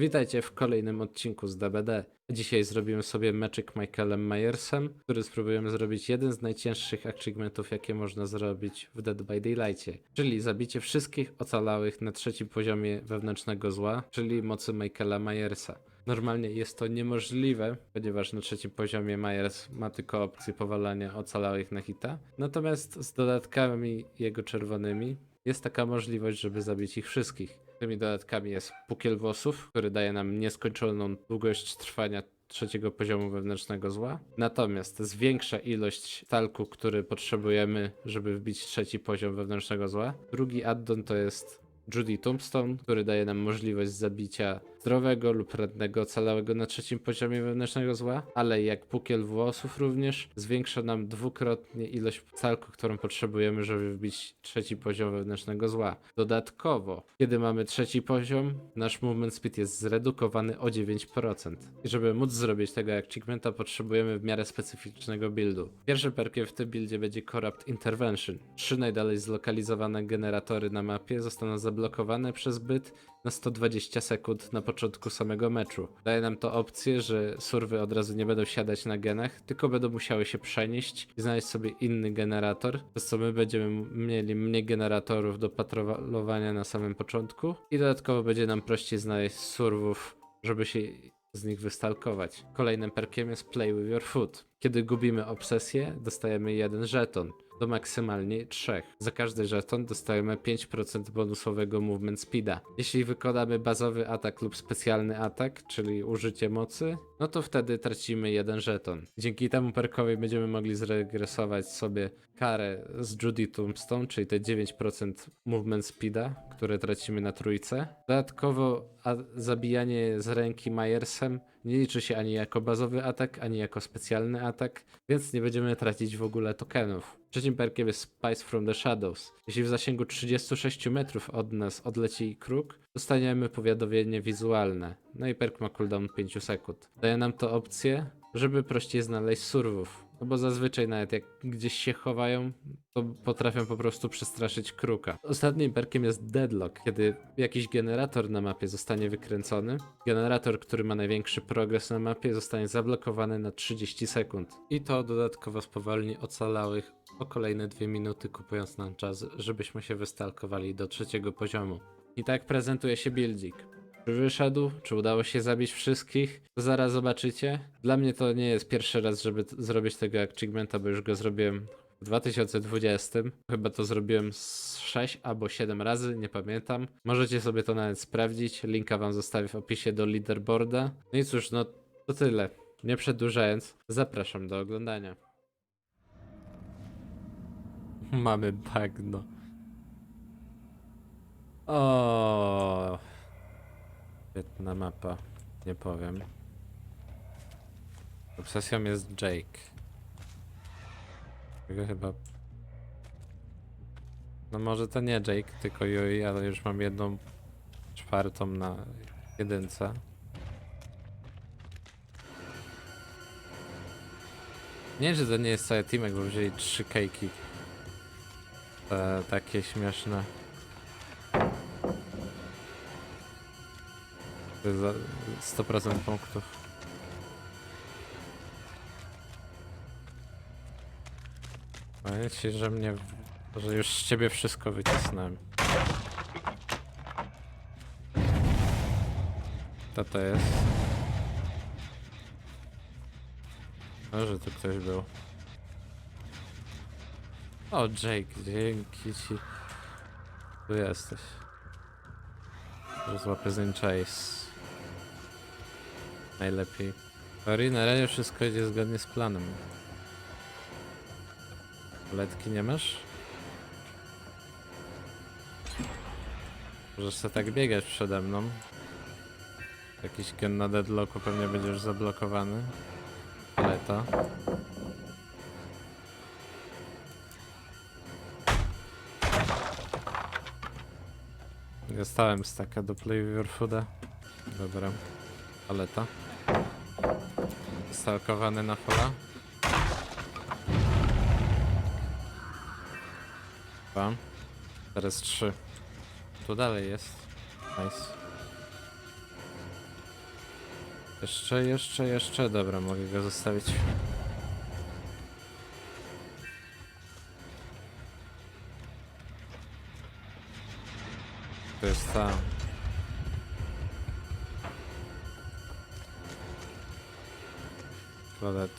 Witajcie w kolejnym odcinku z DBD. Dzisiaj zrobimy sobie meczyk Michaelem Myersem, który spróbujemy zrobić jeden z najcięższych achievementów, jakie można zrobić w Dead by Daylightie, czyli zabicie wszystkich ocalałych na trzecim poziomie wewnętrznego zła, czyli mocy Michaela Myersa. Normalnie jest to niemożliwe, ponieważ na trzecim poziomie Myers ma tylko opcję powalania ocalałych na hita, natomiast z dodatkami jego czerwonymi jest taka możliwość, żeby zabić ich wszystkich. Tymi dodatkami jest pukiel włosów, który daje nam nieskończoną długość trwania trzeciego poziomu wewnętrznego zła. Natomiast zwiększa ilość talku, który potrzebujemy, żeby wbić trzeci poziom wewnętrznego zła. Drugi addon to jest Judy Tombstone, który daje nam możliwość zabicia zdrowego lub radnego ocalałego na trzecim poziomie wewnętrznego zła, ale jak pukiel włosów również zwiększa nam dwukrotnie ilość calku, którą potrzebujemy, żeby wbić trzeci poziom wewnętrznego zła. Dodatkowo, kiedy mamy trzeci poziom, nasz movement speed jest zredukowany o 9%. I żeby móc zrobić tego achievementa, potrzebujemy w miarę specyficznego buildu. Pierwszy perkiem w tym buildzie będzie Corrupt Intervention. Trzy najdalej zlokalizowane generatory na mapie zostaną zablokowane przez byt na 120 sekund na początku samego meczu. Daje nam to opcję, że surwy od razu nie będą siadać na genach, tylko będą musiały się przenieść i znaleźć sobie inny generator, przez co my będziemy mieli mniej generatorów do patrolowania na samym początku i dodatkowo będzie nam prościej znaleźć surwów, żeby się z nich wystalkować. Kolejnym perkiem jest Play with Your Food. Kiedy gubimy obsesję, dostajemy jeden żeton do maksymalnie 3. Za każdy żeton dostajemy 5% bonusowego movement speeda. Jeśli wykonamy bazowy atak lub specjalny atak, czyli użycie mocy, no to wtedy tracimy jeden żeton. Dzięki temu perkowi będziemy mogli zregresować sobie karę z Judy Tombstone, czyli te 9% movement speeda, które tracimy na trójce. Dodatkowo zabijanie z ręki Myersem nie liczy się ani jako bazowy atak, ani jako specjalny atak, więc nie będziemy tracić w ogóle tokenów. Trzecim perkiem jest Spice from the Shadows. Jeśli w zasięgu 36 metrów od nas odleci kruk, dostaniemy powiadomienie wizualne. No i perk ma cooldown 5 sekund. Daje nam to opcję, żeby prościej znaleźć surwów. No bo zazwyczaj nawet jak gdzieś się chowają, to potrafią po prostu przestraszyć kruka. Ostatnim perkiem jest Deadlock, kiedy jakiś generator na mapie zostanie wykręcony. Generator, który ma największy progres na mapie, zostanie zablokowany na 30 sekund. I to dodatkowo spowolni ocalałych o kolejne 2 minuty, kupując nam czas, żebyśmy się wystalkowali do trzeciego poziomu. I tak prezentuje się buildzik. Wyszedł? Czy udało się zabić wszystkich? Zaraz zobaczycie. Dla mnie to nie jest pierwszy raz, żeby zrobić tego achievementa, bo już go zrobiłem w 2020. Chyba to zrobiłem z 6 albo 7 razy, nie pamiętam. Możecie sobie to nawet sprawdzić. Linka wam zostawię w opisie do leaderboarda. No i cóż, no to tyle. Nie przedłużając, zapraszam do oglądania. Mamy bagno. O. Świetna mapa, nie powiem. Obsesją jest Jake. Tego chyba. No może to nie Jake, tylko Yui, ale już mam jedną czwartą na jedynce. Nie czy to nie jest cały teamek, bo wzięli trzy kejki. Te, takie śmieszne. Za 100% punktów. Powiem ci, że mnie... że już z ciebie wszystko wycisnąłem. Co to jest? Może tu ktoś był. O, Jake, dzięki ci. Tu jesteś. Że złapę Zen Chase. Najlepiej. Ori, na razie wszystko idzie zgodnie z planem. Letki nie masz? Możesz sobie tak biegać przede mną. Jakiś gen na deadlocku pewnie będzie już zablokowany. Leta. Dostałem staka do play your fooda. Dobra. Paleta. Stalkowany na fola. Dwa. Teraz trzy. Tu dalej jest. Nice. Jeszcze, jeszcze, jeszcze. Dobra, mogę go zostawić. To jest ta. Klodet.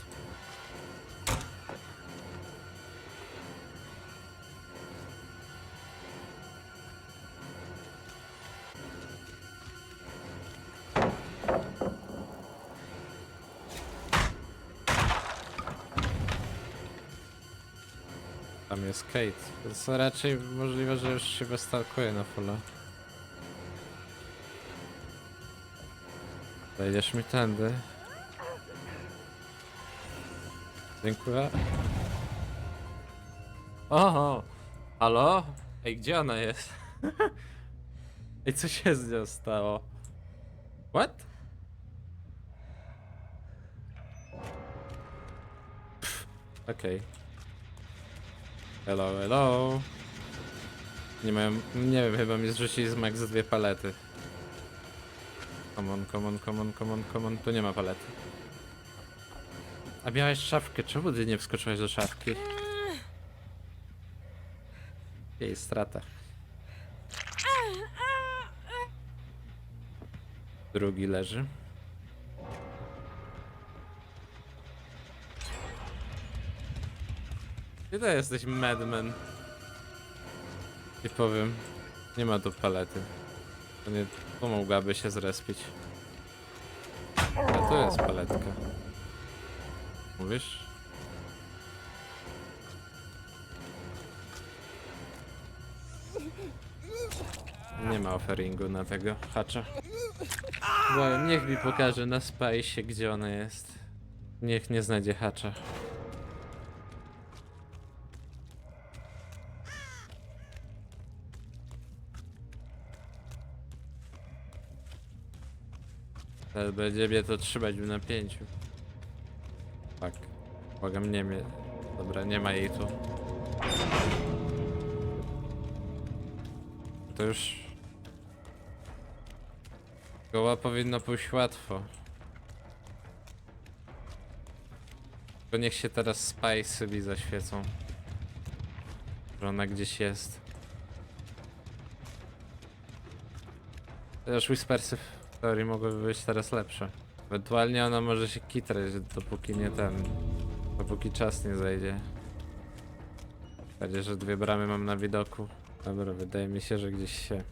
Tam jest Kate. Więc raczej możliwe, że już się wystalkuje na fulla. Wejdziesz mi tędy. Dziękuję. Oho! Halo? Ej, gdzie ona jest? Ej, co się z nią stało? What? Pff, Okej. Hello, hello. Nie mają, nie wiem, chyba mi zrzucili z max dwie palety. Come on, come on, come on, come on, come on. Tu nie ma palety. A miałeś szafkę, czemu ty nie wskoczyłeś do szafki? Jej strata. Drugi leży. Ty to jesteś madman. I powiem, nie ma tu palety. To nie pomogłaby się zrespić. A tu jest paletka. Mówisz? Nie ma offeringu na tego hacza. Bo niech mi pokaże na Space, gdzie ona jest. Niech nie znajdzie hacza. Teraz będzie mnie to trzymać w napięciu. Tak. Błagam nie mnie. Dobra, nie ma jej tu. To już... Goła powinno pójść łatwo. To niech się teraz Spice mi zaświecą. Że ona gdzieś jest. Chociaż Whispersy w teorii mogłyby być teraz lepsze. Ewentualnie ona może się kitrać, dopóki nie ten... Dopóki czas nie zejdzie. Będzie, że dwie bramy mam na widoku. Dobra, wydaje mi się, że gdzieś się...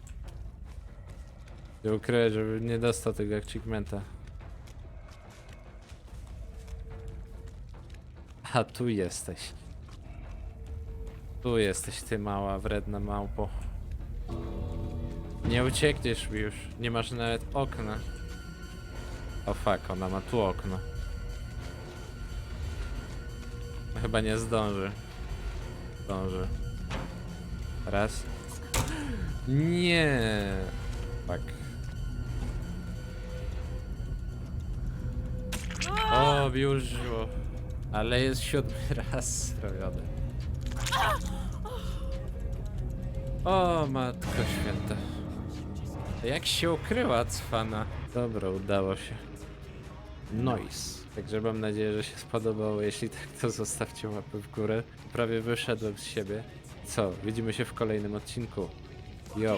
się ukryję, żeby nie dostał tego achievementa. A tu jesteś. Tu jesteś ty mała, wredna małpo. Nie uciekniesz już. Nie masz nawet okna. O fuck, ona ma tu okno. No Chyba nie zdąży. Zdąży. Raz. Nie. Tak. O, biurzyło. Ale jest siódmy raz robiony. O, matko święta. Jak się ukryła cwana? Dobra, udało się. Noise. Także mam nadzieję, że się spodobało. Jeśli tak, to zostawcie łapy w górę. Prawie wyszedłem z siebie. Co? Widzimy się w kolejnym odcinku. Yo.